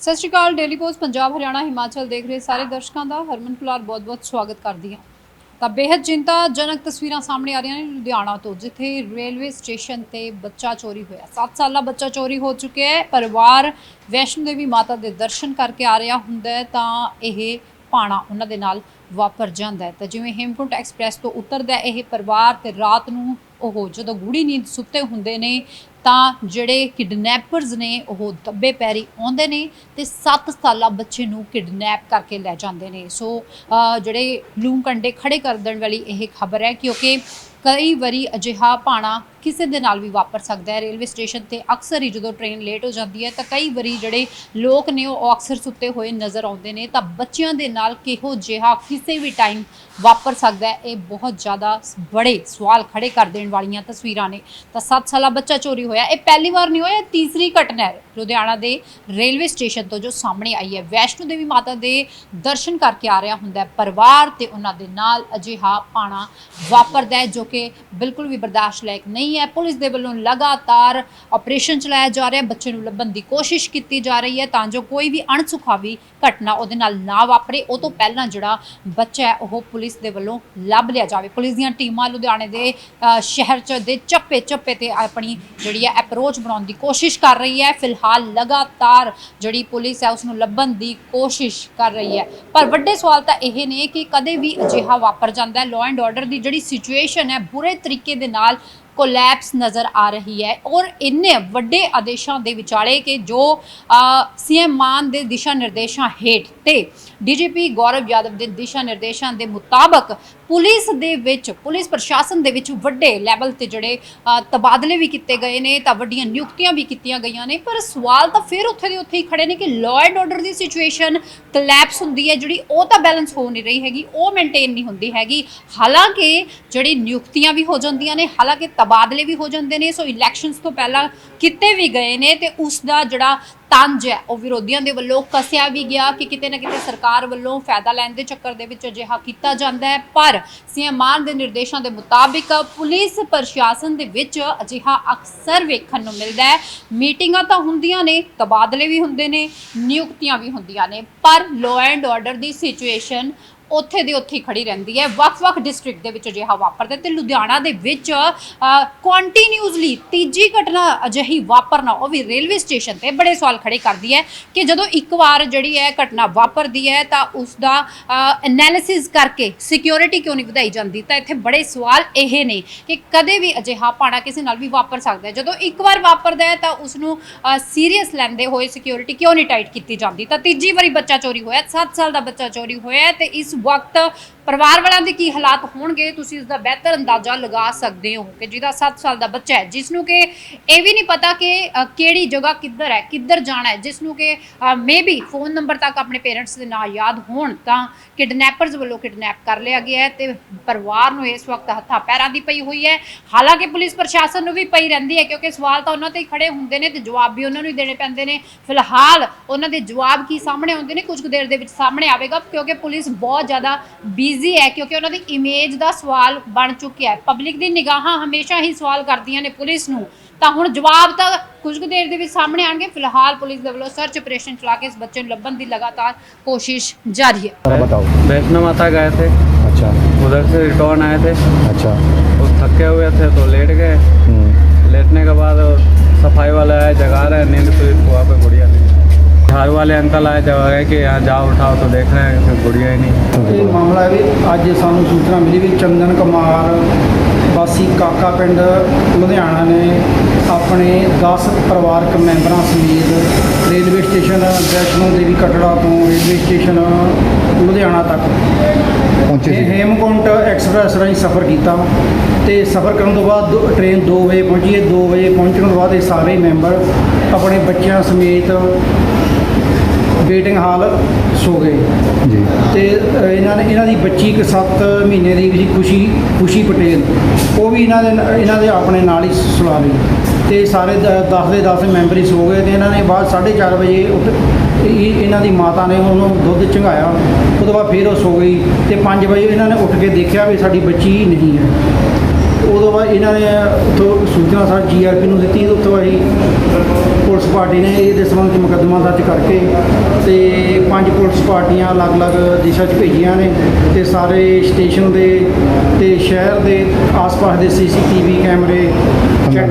ਸਤਿ ਸ਼੍ਰੀ ਅਕਾਲ ਡੇਲੀ ਪੋਸਟ ਪੰਜਾਬ, ਹਰਿਆਣਾ, ਹਿਮਾਚਲ ਦੇਖ ਰਹੇ ਸਾਰੇ ਦਰਸ਼ਕਾਂ ਦਾ। ਹਰਮਨ ਕੁਲਾਰ ਬਹੁਤ-ਬਹੁਤ ਸਵਾਗਤ ਕਰਦੀ ਹਾਂ। ਤਾਂ ਬੇहद ਚਿੰਤਾਜਨਕ ਤਸਵੀਰਾਂ ਸਾਹਮਣੇ ਆ ਰਹੀਆਂ ਨੇ ਲੁਧਿਆਣਾ ਤੋਂ, ਜਿੱਥੇ ਰੇਲਵੇ ਸਟੇਸ਼ਨ ਤੇ ਬੱਚਾ ਚੋਰੀ ਹੋਇਆ। 7 ਸਾਲਾ ਬੱਚਾ ਚੋਰੀ ਹੋ ਚੁੱਕਿਆ ਹੈ। ਪਰਿਵਾਰ ਵੈਸ਼ਨੋ ਦੇਵੀ ਮਾਤਾ ਦੇ ਦਰਸ਼ਨ ਕਰਕੇ ਆ ਰਿਹਾ ਹੁੰਦਾ ਹੈ ਤਾਂ ਇਹ ਪਾਣਾ ਉਹਨਾਂ ਦੇ ਨਾਲ ਵਾਪਰ ਜਾਂਦਾ ਹੈ। ਤਾਂ ਜਿਵੇਂ ਹੇਮਕੁੰਟ ਐਕਸਪ੍ਰੈਸ ਤੋਂ ਉਤਰਦਾ ਇਹ ਪਰਿਵਾਰ ਤੇ ਰਾਤ ਨੂੰ ਉਹ ਜਦੋਂ ਗੂੜੀ ਨੀਂਦ ਸੁੱਤੇ ਹੁੰਦੇ ਨੇ ਤਾਂ ਜਿਹੜੇ ਕਿਡਨੈਪਰਸ ਨੇ, ਉਹ ਦੱਬੇ ਪੈਰੀ ਆਉਂਦੇ ਨੇ ਤੇ 7 ਸਾਲਾ ਬੱਚੇ ਨੂੰ ਕਿਡਨੈਪ ਕਰਕੇ ਲੈ ਜਾਂਦੇ ਨੇ। ਸੋ ਜਿਹੜੇ ਲੂੰ ਕੰਡੇ ਖੜੇ ਕਰ ਦੇਣ ਵਾਲੀ ਇਹ ਖਬਰ ਹੈ, ਕਿਉਂਕਿ ਕਈ ਵਾਰੀ ਅਜਿਹਾ ਪਾਣਾ ਕਿਸੇ ਦੇ ਨਾਲ ਵੀ ਵਾਪਰ ਸਕਦਾ ਹੈ। ਰੇਲਵੇ ਸਟੇਸ਼ਨ ਤੇ ਅਕਸਰ ਹੀ ਜਦੋਂ ਟ੍ਰੇਨ ਲੇਟ ਹੋ ਜਾਂਦੀ ਹੈ, ਤਾਂ ਕਈ ਵਾਰੀ ਜਿਹੜੇ ਲੋਕ ਨੇ, ਉਹ ਅਕਸਰ ਸੁੱਤੇ ਹੋਏ ਨਜ਼ਰ ਆਉਂਦੇ ਨੇ, ਤਾਂ ਬੱਚਿਆਂ ਦੇ ਨਾਲ ਕਿਹੋ ਜਿਹਾ ਕਿਸੇ ਵੀ ਟਾਈਮ ਵਾਪਰ ਸਕਦਾ ਹੈ, ਇਹ ਬਹੁਤ ਜ਼ਿਆਦਾ ਬੜੇ ਸਵਾਲ ਖੜੇ ਕਰ ਦੇਣ ਵਾਲੀਆਂ ਤਸਵੀਰਾਂ ਨੇ। ਤਾਂ 7 ਸਾਲਾ ਬੱਚਾ ਚੋਰੀ ਹੋਇਆ। ਇਹ ਪਹਿਲੀ ਵਾਰ ਨਹੀਂ ਹੋਇਆ ਤੀਸਰੀ ਘਟਨਾ ਹੈ। ਲੁਧਿਆਣਾ ਦੇ ਰੇਲਵੇ ਸਟੇਸ਼ਨ ਤੋਂ ਜੋ ਸਾਹਮਣੇ ਆਈ ਹੈ ਵੈਸ਼ਨੋ ਦੇਵੀ ਮਾਤਾ ਦੇ ਦਰਸ਼ਨ ਕਰਕੇ ਆ ਰਿਹਾ ਹੁੰਦਾ ਹੈ ਪਰਿਵਾਰ ਤੇ ਉਹਨਾਂ ਦੇ ਨਾਲ ਅਜਿਹਾ ਪਾਣਾ ਵਾਪਰਦਾ ਹੈ ਜੋ ਕਿ ਬਿਲਕੁਲ ਵੀ ਬਰਦਾਸ਼ਤ ਲਾਇਕ ਨਹੀਂ ਹੈ। ਪੁਲਿਸ ਦੇ ਵੱਲੋਂ ਲਗਾਤਾਰ ਆਪਰੇਸ਼ਨ ਚਲਾਇਆ ਜਾ ਰਿਹਾ ਬੱਚੇ ਨੂੰ ਲੱਭਣ ਦੀ ਕੋਸ਼ਿਸ਼ ਕੀਤੀ ਜਾ ਰਹੀ ਹੈ ਤਾਂ ਜੋ ਕੋਈ ਵੀ ਅਣਸੁਖਾਵੀ ਘਟਨਾ ਉਹਦੇ ਨਾਲ ਨਾ ਵਾਪਰੇ। ਉਹ ਤੋਂ ਪਹਿਲਾਂ ਜਿਹੜਾ ਬੱਚਾ ਹੈ ਉਹ ਪੁਲਿਸ ਦੇ ਵੱਲੋਂ ਲੱਭ ਲਿਆ ਜਾਵੇ। ਪੁਲਿਸ ਦੀਆਂ ਟੀਮਾਂ ਲੁਧਿਆਣੇ ਦੇ ਅ, ਸ਼ਹਿਰ ਚ ਦੇ ਚੱਪੇ ਚੱਪੇ ਤੇ ਆਪਣੀ ਜਿਹੜੀ ਹੈ ਅਪਰੋਚ ਬਣਾਉਣ ਦੀ ਕੋਸ਼ਿਸ਼ ਕਰ ਰਹੀ ਹੈ। ਫਿਲਹਾਲ ਲਗਾਤਾਰ ਜਿਹੜੀ ਪੁਲਿਸ ਹੈ ਉਸ ਨੂੰ ਲੱਭਣ ਦੀ ਕੋਸ਼ਿਸ਼ ਕਰ ਰਹੀ ਹੈ। ਪਰ ਵੱਡੇ ਸਵਾਲ ਤਾਂ ਇਹ ਨੇ ਕਿ ਕਦੇ ਵੀ ਅਜਿਹਾ ਵਾਪਰ ਜਾਂਦਾ ਹੈ। ਲਾਅ ਐਂਡ ਆਰਡਰ ਦੀ ਜਿਹੜੀ ਸਿਚੁਏਸ਼ਨ ਹੈ, ਬੁਰੇ ਤਰੀਕੇ ਦੇ ਨਾਲ ਕੋਲੈਪਸ ਨਜ਼ਰ ਆ ਰਹੀ ਹੈ ਔਰ ਇੰਨੇ ਵੱਡੇ ਆਦੇਸ਼ਾਂ ਦੇ ਵਿਚਾਲੇ ਕਿ ਜੋ ਸੀਐਮ ਮਾਨ ਦੇ ਦਿਸ਼ਾ ਨਿਰਦੇਸ਼ਾਂ ਹੇਠ ਤੇ ਡੀਜੀਪੀ ਗੌਰਵ ਯਾਦਵ ਦੇ ਦਿਸ਼ਾ ਨਿਰਦੇਸ਼ਾਂ ਦੇ ਮੁਤਾਬਕ ਪੁਲਿਸ ਦੇ ਵਿੱਚ, ਪੁਲਿਸ ਪ੍ਰਸ਼ਾਸਨ ਦੇ ਵਿੱਚ ਵੱਡੇ ਲੈਵਲ ਤੇ ਜਿਹੜੇ ਤਬਾਦਲੇ ਵੀ ਕੀਤੇ ਗਏ ਨੇ ਤਾਂ ਵੱਡੀਆਂ ਨਿਯੁਕਤੀਆਂ ਵੀ ਕੀਤੀਆਂ ਗਈਆਂ ਨੇ। ਪਰ ਸਵਾਲ ਤਾਂ ਫਿਰ ਉੱਥੇ ਦੇ ਉੱਥੇ ਹੀ ਖੜੇ ਨੇ ਕਿ ਲਾਅ ਐਂਡ ਆਰਡਰ ਦੀ ਸਿਚੁਏਸ਼ਨ ਕਲੈਪਸ ਹੁੰਦੀ ਹੈ, ਜਿਹੜੀ ਉਹ ਤਾਂ ਬੈਲੈਂਸ ਹੋ ਨਹੀਂ ਰਹੀ ਹੈਗੀ, ਉਹ ਮੇਨਟੇਨ ਨਹੀਂ ਹੁੰਦੀ ਹੈਗੀ। ਹਾਲਾਂਕਿ ਜਿਹੜੀ ਨਿਯੁਕਤੀਆਂ ਵੀ ਹੋ ਜਾਂਦੀਆਂ ਨੇ, ਹਾਲਾਂਕਿ ਤਬਾਦਲੇ ਵੀ ਹੋ ਜਾਂਦੇ ਨੇ, ਸੋ ਇਲੈਕਸ਼ਨਸ ਤੋਂ ਪਹਿਲਾਂ ਕਿਤੇ ਵੀ ਗਏ ਨੇ ਤੇ ਉਸ ਦਾ ਜਿਹੜਾ ਤੰਜ ਹੈ, ਉਹ ਵਿਰੋਧੀਆਂ ਦੇ ਵੱਲੋਂ ਕਸਿਆ ਵੀ ਗਿਆ ਕਿ ਕਿਤੇ ਨਾ ਕਿਤੇ ਸਰਕਾਰ ਵੱਲੋਂ ਫਾਇਦਾ ਲੈਣ ਦੇ ਚੱਕਰ ਦੇ ਵਿੱਚ ਅਜਿਹਾ ਕੀਤਾ ਜਾਂਦਾ ਹੈ। ਪਰ ਸੀਐਮ ਮਾਨ ਦੇ ਨਿਰਦੇਸ਼ਾਂ ਦੇ ਮੁਤਾਬਿਕ ਪੁਲਿਸ ਪ੍ਰਸ਼ਾਸਨ ਦੇ ਵਿੱਚ ਅਜਿਹਾ ਅਕਸਰ ਵੇਖਣ ਨੂੰ ਮਿਲਦਾ ਹੈ। ਮੀਟਿੰਗਾਂ ਤਾਂ ਹੁੰਦੀਆਂ ਨੇ, ਤਬਾਦਲੇ ਵੀ ਹੁੰਦੇ ਨੇ, ਨਿਯੁਕਤੀਆਂ ਵੀ ਹੁੰਦੀਆਂ ਨੇ, ਪਰ ਲਾਅ ਐਂਡ ਆਰਡਰ ਦੀ ਸਿਚੁਏਸ਼ਨ ਉੱਥੇ ਦੀ ਉੱਥੇ ਹੀ ਖੜੀ ਰਹਿੰਦੀ ਹੈ। ਵੱਖ-ਵੱਖ ਡਿਸਟ੍ਰਿਕਟ ਦੇ ਵਿੱਚ ਅਜਿਹਾ ਵਾਪਰਦਾ ਤੇ ਲੁਧਿਆਣਾ ਦੇ ਵਿੱਚ ਕੰਟੀਨਿਊਸਲੀ ਤੀਜੀ ਘਟਨਾ ਅਜਿਹੀ ਵਾਪਰਨਾ, ਉਹ ਵੀ ਰੇਲਵੇ ਸਟੇਸ਼ਨ ਤੇ ਬੜੇ ਸਵਾਲ ਖੜੇ ਕਰਦੀ ਹੈ ਕਿ ਜਦੋਂ ਇੱਕ ਵਾਰ ਜਿਹੜੀ ਹੈ ਘਟਨਾ ਵਾਪਰਦੀ ਹੈ ਤਾਂ ਉਸ ਦਾ ਐਨਾਲਿਸਿਸ ਕਰਕੇ ਸਿਕਿਉਰਿਟੀ ਕਿਉਂ ਨਹੀਂ ਵਧਾਈ ਜਾਂਦੀ? ਤਾਂ ਇੱਥੇ ਬੜੇ ਸਵਾਲ ਇਹ ਨੇ ਕਿ ਕਦੇ ਵੀ ਅਜਿਹਾ ਪਾਣਾ ਕਿਸੇ ਨਾਲ ਵੀ ਵਾਪਰ ਸਕਦਾ ਹੈ। ਜਦੋਂ ਇੱਕ ਵਾਰ ਵਾਪਰਦਾ ਹੈ ਤਾਂ ਉਸ ਨੂੰ ਸੀਰੀਅਸ ਲੈਂਦੇ ਹੋਏ ਸਿਕਿਉਰਿਟੀ ਕਿਉਂ ਨਹੀਂ ਟਾਈਟ ਕੀਤੀ ਜਾਂਦੀ? ਤਾਂ ਤੀਜੀ ਵਾਰੀ ਬੱਚਾ ਚੋਰੀ ਹੋਇਆ 7 ਸਾਲ ਦਾ ਬੱਚਾ ਚੋਰੀ ਹੋਇਆ ਹੈ ਤੇ ਇਸ ਵਕਤ ਪਰਿਵਾਰ ਵਾਲਿਆਂ ਦੇ ਕੀ ਹਾਲਾਤ ਹੋਣਗੇ? ਤੁਸੀਂ ਇਸ ਦਾ ਬਿਹਤਰ ਅੰਦਾਜ਼ਾ ਲਗਾ ਸਕਦੇ ਹੋ ਕਿ ਜਿਹਦਾ 7 ਸਾਲ ਦਾ ਬੱਚਾ ਹੈ ਜਿਸ ਨੂੰ ਕਿ ਇਹ ਵੀ ਨਹੀਂ ਪਤਾ ਕਿ ਅ, ਕਿਹੜੀ ਜਗ੍ਹਾ ਕਿੱਧਰ ਹੈ ਕਿੱਧਰ ਜਾਣਾ ਹੈ ਜਿਸ ਨੂੰ ਕਿ ਮੇਬੀ ਫੋਨ ਨੰਬਰ ਤੱਕ ਆਪਣੇ ਪੇਰੈਂਟਸ ਦੇ ਨਾਂ ਯਾਦ ਹੋਣ ਤਾਂ ਕਿਡਨੈਪਰਸ ਵੱਲੋਂ ਕਿਡਨੈਪ ਕਰ ਲਿਆ ਗਿਆ ਹੈ ਤੇ ਪਰਿਵਾਰ ਨੂੰ ਇਸ ਵਕਤ ਹੱਥਾਂ ਪੈਰਾਂ ਦੀ ਪਈ ਹੋਈ ਹੈ। ਹਾਲਾਂਕਿ ਪੁਲਿਸ ਪ੍ਰਸ਼ਾਸਨ ਨੂੰ ਵੀ ਪਈ ਰਹਿੰਦੀ ਹੈ ਕਿਉਂਕਿ ਸਵਾਲ ਤਾਂ ਉਹਨਾਂ ਤੇ ਹੀ ਖੜੇ ਹੁੰਦੇ ਨੇ ਤੇ ਜਵਾਬ ਵੀ ਉਹਨਾਂ ਨੂੰ ਹੀ ਦੇਣੇ ਪੈਂਦੇ ਨੇ। ਫਿਲਹਾਲ ਉਹਨਾਂ ਦੇ ਜਵਾਬ ਕੀ ਸਾਹਮਣੇ ਆਉਂਦੇ ਨੇ? ਕੁਝ ਕੁ ਦੇਰ ਦੇ ਵਿੱਚ ਸਾਹਮਣੇ ਆਵੇਗਾ ਕਿਉਂਕਿ ਪੁਲਿਸ ਬਹੁਤ ਜ਼ਿਆਦਾ ਬਿਜ਼ੀ ਹੈ ਕਿਉਂਕਿ ਉਹਨਾਂ ਦੀ ਇਮੇਜ ਦਾ ਸਵਾਲ ਬਣ ਚੁੱਕਿਆ ਹੈ ਪਬਲਿਕ ਦੀ ਨਿਗਾਹਾਂ ਹਮੇਸ਼ਾ ਹੀ ਸਵਾਲ ਕਰਦੀਆਂ ਨੇ ਪੁਲਿਸ ਨੂੰ ਤਾਂ ਹੁਣ ਜਵਾਬ ਤਾਂ ਕੁਝ ਕੁ ਦੇਰ ਦੇ ਵਿੱਚ ਸਾਹਮਣੇ ਆਣਗੇ ਫਿਲਹਾਲ ਪੁਲਿਸ ਦੇ ਵੱਲੋਂ ਸਰਚ ਆਪਰੇਸ਼ਨ ਚਲਾ ਕੇ ਇਸ ਬੱਚੇ ਨੂੰ ਲੱਭਣ ਦੀ ਲਗਾਤਾਰ ਕੋਸ਼ਿਸ਼ ਜਾਰੀ ਹੈ जरा बताओ वैष्णो माता गए थे अच्छा उधर से रिटर्न आए थे अच्छा वो थके हुए थे तो लेट गए हम्म, लेटने के बाद सफाई वाला आए जगा रहे हैं नींद तो वहाँ पे गुड़िया नहीं झाड़ू वाले अंकल आए जगा रहे कि यहाँ जाओ उठाओ तो देख रहे हैं कि गुड़िया ही नहीं ਇਹ ਮਾਮਲਾ ਹੈ ਵੀ ਅੱਜ ਸਾਨੂੰ ਸੂਚਨਾ ਮਿਲੀ ਵੀ ਚੰਦਨ ਕੁਮਾਰ ਵਾਸੀ ਕਾਕਾ ਪਿੰਡ ਲੁਧਿਆਣਾ ਨੇ ਆਪਣੇ 10 ਪਰਿਵਾਰਕ ਮੈਂਬਰਾਂ ਸਮੇਤ ਰੇਲਵੇ ਸਟੇਸ਼ਨ ਵੈਸ਼ਨੋ ਦੇਵੀ ਕਟੜਾ ਤੋਂ ਰੇਲਵੇ ਸਟੇਸ਼ਨ ਲੁਧਿਆਣਾ ਤੱਕ पहुंचे ਇਹ थे ਹੇਮਕੁੰਟ ਐਕਸਪ੍ਰੈਸ ਰਾਹੀਂ ਸਫ਼ਰ ਕੀਤਾ ਤੇ ਸਫ਼ਰ ਕਰਨ ਤੋਂ ਬਾਅਦ ਦੋ- ਟ੍ਰੇਨ 2 ਵਜੇ ਪਹੁੰਚੀ ਹੈ 2 ਵਜੇ ਪਹੁੰਚਣ ਤੋਂ ਬਾਅਦ ਇਹ ਸਾਰੇ ਮੈਂਬਰ ਆਪਣੇ ਬੱਚਿਆਂ ਸਮੇਤ ਵੇਟਿੰਗ ਹਾਲ ਸੋ ਗਏ। जी ਤੇ ਇਹਨਾਂ ਨੇ ਇਹਨਾਂ ਦੀ ਬੱਚੀ ਇੱਕ 7 ਮਹੀਨੇ ਦੀ ਸੀ ਖੁਸ਼ੀ ਖੁਸ਼ੀ ਪਟੇਲ। ਉਹ ਵੀ ਇਹਨਾਂ ਦੇ ਇਹਨਾਂ ਦੇ ਆਪਣੇ ਨਾਲ ਹੀ ਸੁਲਾ ਲਈ। ਤੇ ਸਾਰੇ 10 ਦੇ 10 ਮੈਂਬਰ ਹੀ ਸੋ ਗਏ ਤੇ ਇਹਨਾਂ ਨੇ ਬਾਅਦ 4:30 ਵਜੇ ਉੱਠ ਇਹ- ਇਹਨਾਂ ਦੀ ਮਾਤਾ ਨੇ ਉਹਨੂੰ ਦੁੱਧ ਚੰਗਾਇਆ। ਉਹ ਤੋਂ ਬਾਅਦ ਫਿਰ ਉਹ ਸੋ ਗਈ ਤੇ 5 ਵਜੇ ਇਹਨਾਂ ਨੇ ਉੱਠ ਕੇ ਦੇਖਿਆ ਵੀ ਸਾਡੀ ਬੱਚੀ ਨਹੀਂ ਹੈ। ਉਦੋਂ ਬਾਅਦ ਇਹਨਾਂ ਨੇ ਉੱਥੋਂ ਸੂਚਨਾ ਸਾ ਜੀਆਰਪੀ ਨੂੰ ਦਿੱਤੀ ਉੱਥੋਂ ਅਸੀਂ ਪੁਲਿਸ ਪਾਰਟੀ ਨੇ ਇਹਦੇ ਸੰਬੰਧ 'ਚ ਮੁਕੱਦਮਾ ਦਰਜ ਕਰਕੇ ਤੇ ਪੰਜ ਪੁਲਿਸ ਪਾਰਟੀਆਂ ਅਲੱਗ-ਅਲੱਗ ਦਿਸ਼ਾ 'ਚ ਭੇਜੀਆਂ ਨੇ ਤੇ ਸਾਰੇ ਸਟੇਸ਼ਨ ਦੇ ਤੇ ਸ਼ਹਿਰ ਦੇ ਆਸ-ਪਾਸ ਦੇ ਸੀਸੀਟੀਵੀ ਕੈਮਰੇ ਚੈੱਕ